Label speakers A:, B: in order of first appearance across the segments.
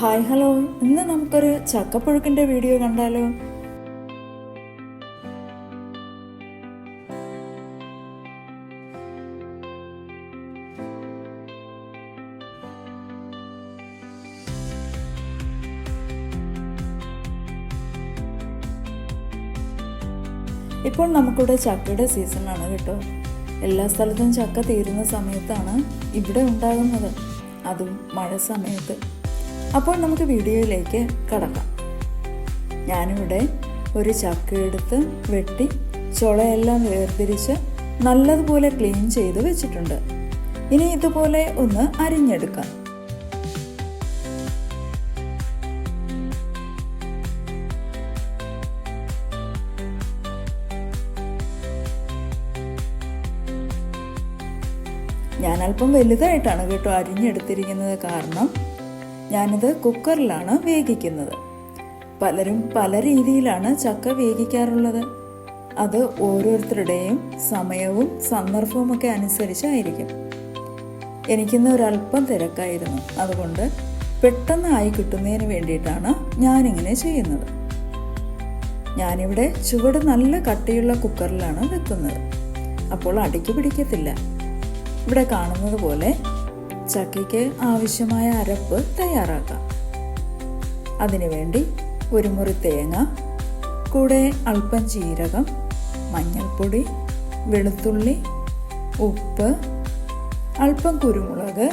A: Hi hello. ഇന്ന് നമുക്കൊരു ചക്കപ്പുഴുക്കിന്റെ video കണ്ടാലോ? ഇപ്പോൾ നമുക്കിവിടെ ചക്കയുടെ സീസണാണ് കേട്ടോ. എല്ലാ സ്ഥലത്തും ചക്ക തീരുന്ന സമയത്താണ് ഇവിടെ ഉണ്ടാകുന്നത്. അതും മഴ സമയത്ത്. അപ്പോൾ നമുക്ക് വീഡിയോയിലേക്ക് കടക്കാം. ഞാനിവിടെ ഒരു ചക്ക എടുത്ത് വെട്ടി ചുളയെല്ലാം വേർതിരിച്ച് നല്ലതുപോലെ ക്ലീൻ ചെയ്ത് വെച്ചിട്ടുണ്ട്. ഇനി ഇതുപോലെ ഒന്ന് അരിഞ്ഞെടുക്കാം. ഞാൻ അല്പം വലുതായിട്ടാണ് കേട്ടോ അരിഞ്ഞെടുത്തിരിക്കുന്നത് കാരണം. ഞാനിത് കുക്കറിലാണ് വേവിക്കുന്നത്. പലരും പല രീതിയിലാണ് ചക്ക വേവിക്കാറുള്ളത്. അത് ഓരോരുത്തരുടെയും സമയവും സന്ദർഭവും ഒക്കെ അനുസരിച്ചായിരിക്കും. എനിക്കിന്ന് ഒരല്പം തിരക്കായിരുന്നു. അതുകൊണ്ട് പെട്ടെന്നായി കിട്ടുന്നതിന് വേണ്ടിയിട്ടാണ് ഞാനിങ്ങനെ ചെയ്യുന്നത്. ഞാനിവിടെ ചുവട് നല്ല കട്ടിയുള്ള കുക്കറിലാണ് വെക്കുന്നത്. അപ്പോൾ അടിക്ക് പിടിക്കത്തില്ല. ഇവിടെ കാണുന്നത് പോലെ ചക്കയ്ക്ക് ആവശ്യമായ അരപ്പ് തയ്യാറാക്കാം. അതിനുവേണ്ടി ഒരു മുറി തേങ്ങ കൂടെ അല്പം ജീരകം മഞ്ഞൾപ്പൊടി വെളുത്തുള്ളി ഉപ്പ് അല്പം കുരുമുളക്.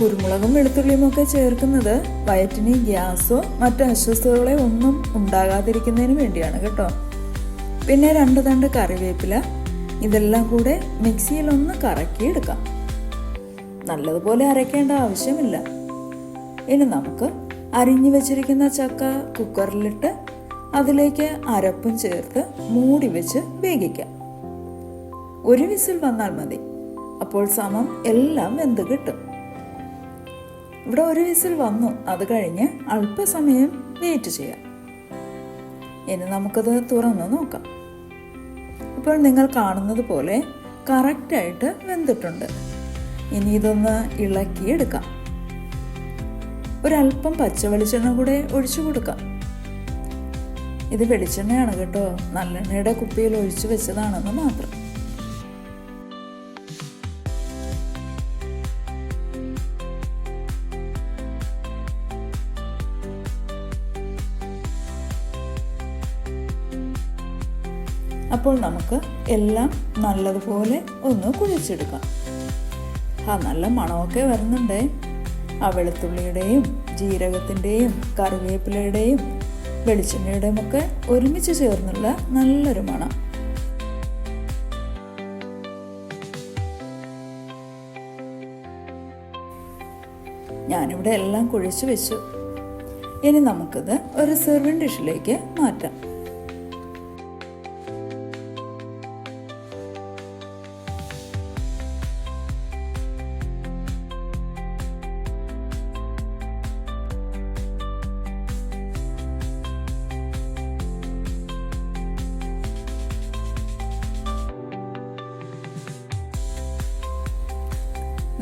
A: കുരുമുളകും വെളുത്തുള്ളിയും ഒക്കെ ചേർക്കുന്നത് വയറ്റിന് ഗ്യാസോ മറ്റു അസ്വസ്ഥതകളോ ഒന്നും ഉണ്ടാകാതിരിക്കുന്നതിന് വേണ്ടിയാണ് കേട്ടോ. പിന്നെ രണ്ട് തണ്ട് കറിവേപ്പില. ഇതെല്ലാം കൂടെ മിക്സിയിൽ ഒന്ന് കറക്കിയെടുക്കാം. നല്ലതുപോലെ അരയ്ക്കേണ്ട ആവശ്യമില്ല. ഇനി നമുക്ക് അരിഞ്ഞു വെച്ചിരിക്കുന്ന ചക്ക കുക്കറിലിട്ട് അതിലേക്ക് അരപ്പും ചേർത്ത് മൂടി വെച്ച് വേവിക്കാം. ഒരു വിസിൽ വന്നാൽ മതി. അപ്പോൾ സമം എല്ലാം വെന്ത് കിട്ടും. ഇവിടെ ഒരു വിസിൽ വന്നു. അത് കഴിഞ്ഞ് അല്പസമയം വെയിറ്റ് ചെയ്യാം. ഇനി നമുക്കത് തുറന്ന് നോക്കാം. ഇപ്പോൾ നിങ്ങൾ കാണുന്നത് പോലെ കറക്റ്റായിട്ട് വെന്തിട്ടുണ്ട്. ഇനി ഇതൊന്ന് ഇളക്കിയെടുക്കാം. ഒരല്പം പച്ച വെളിച്ചെണ്ണ കൂടെ ഒഴിച്ചു കൊടുക്കാം. ഇത് വെളിച്ചെണ്ണയാണ് കേട്ടോ. നല്ലെണ്ണയുടെ കുപ്പിയിൽ ഒഴിച്ചു വെച്ചതാണെന്ന് മാത്രം. അപ്പോൾ നമുക്ക് എല്ലാം നല്ലതുപോലെ ഒന്ന് കുഴിച്ചെടുക്കാം. ആ നല്ല മണമൊക്കെ വരുന്നുണ്ട്. ആ വെളുത്തുള്ളിയുടെയും ജീരകത്തിന്റെയും കറിവേപ്പിലയുടെയും വെളിച്ചെണ്ണയുടെയും ഒക്കെ ഒരുമിച്ച് ചേർന്നുള്ള നല്ലൊരു മണം. ഞാനിവിടെ എല്ലാം കുഴിച്ചു വെച്ചു. ഇനി നമുക്കിത് ഒരു സെർവിങ് ഡിഷിലേക്ക് മാറ്റാം.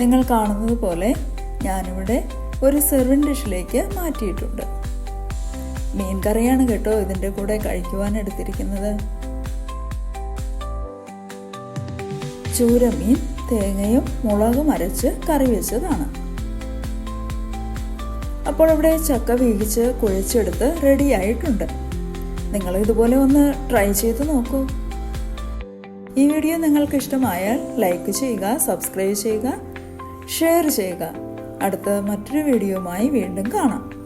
A: നിങ്ങൾ കാണുന്നത് പോലെ ഞാനിവിടെ ഒരു സെർവിൻ ഡിഷിലേക്ക് മാറ്റിയിട്ടുണ്ട്. മീൻ കറിയാണ് കേട്ടോ ഇതിന്റെ കൂടെ കഴിക്കുവാൻ എടുത്തിരിക്കുന്നത്. ചൂരമീൻ തേങ്ങയും മുളകും അരച്ച് കറി വെച്ചതാണ്. അപ്പോൾ ഇവിടെ ചക്ക വീകിച്ച് കുഴച്ചെടുത്ത് റെഡി ആയിട്ടുണ്ട്. നിങ്ങൾ ഇതുപോലെ ഒന്ന് ട്രൈ ചെയ്ത് നോക്കൂ. ഈ വീഡിയോ നിങ്ങൾക്ക് ഇഷ്ടമായാൽ ലൈക്ക് ചെയ്യുക സബ്സ്ക്രൈബ് ചെയ്യുക ഷെയർ ചെയ്യുക. അടുത്ത മറ്റൊരു വീഡിയോയുമായി വീണ്ടും കാണാം.